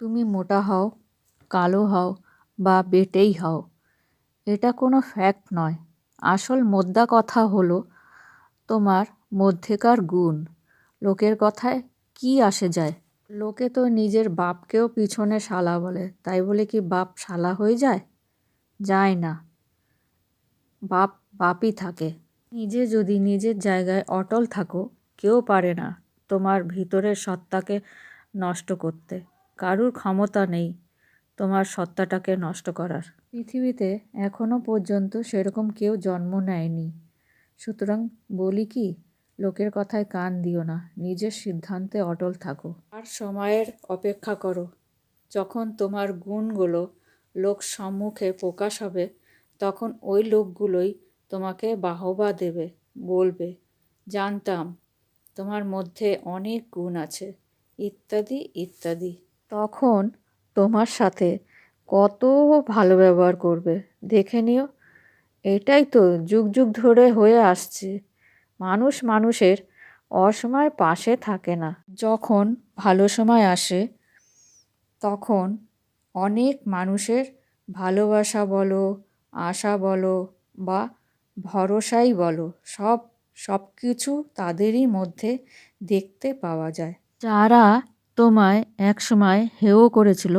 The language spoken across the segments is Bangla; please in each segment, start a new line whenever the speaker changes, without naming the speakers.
তুমি মোটা হও, কালো হও বা বেটেই হও, এটা কোনো ফ্যাক্ট নয়। আসল মোদ্দা কথা হলো তোমার মধ্যেকার গুণ। লোকের কথায় কি আসে যায়? লোকে তো নিজের বাপকেও পিছনে শালা বলে, তাই বলে কি বাপ শালা হয়ে যায়? যায় না। বাপ বাপই থাকে। নিজে যদি নিজের জায়গায় অটল থাকো, কেউ পারে না তোমার ভিতরের সত্তাকে নষ্ট করতে। কারুর ক্ষমতা নেই। তোমার সত্তাটাকে নষ্ট করার। পৃথিবীতে এখনও পর্যন্ত সেরকম কেউ জন্ম নেয়নি। সুতরাং বলি কি, লোকের কথায় কান দিও না, নিজের সিদ্ধান্তে অটল থাকো। আর সময়ের অপেক্ষা করো। যখন তোমার গুণগুলো লোক সম্মুখে প্রকাশ হবে, তখন ওই লোকগুলোই তোমাকে বাহবা দেবে, বলবে, জানতাম, তোমার মধ্যে অনেক গুণ আছে। ইত্যাদি ইত্যাদি। তখন তোমার সাথে কত ভালো ব্যবহার করবে। দেখে নিও, এটাই তো যুগ যুগ ধরে হয়ে আসছে। মানুষ মানুষের অসময় পাশে থাকে না। যখন ভালো সময় আসে, তখন অনেক মানুষের ভালোবাসা বলো, আশা বলো বা ভরসাই বলো, সব সব কিছু তাদেরই মধ্যে দেখতে পাওয়া যায়। যারা তোমায় একসময় হেয় করেছিল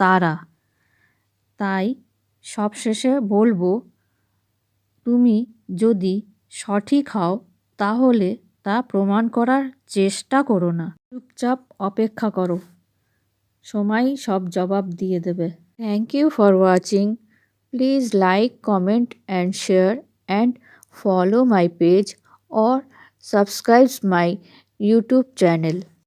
তারা। তাই সবশেষে বলব, তুমি যদি সঠিক হও, তাহলে তা প্রমাণ করার চেষ্টা করো না। চুপচাপ অপেক্ষা করো। সময় সব জবাব দিয়ে দেবে। Thank you for watching please like comment and share and follow my page or subscribe my YouTube channel.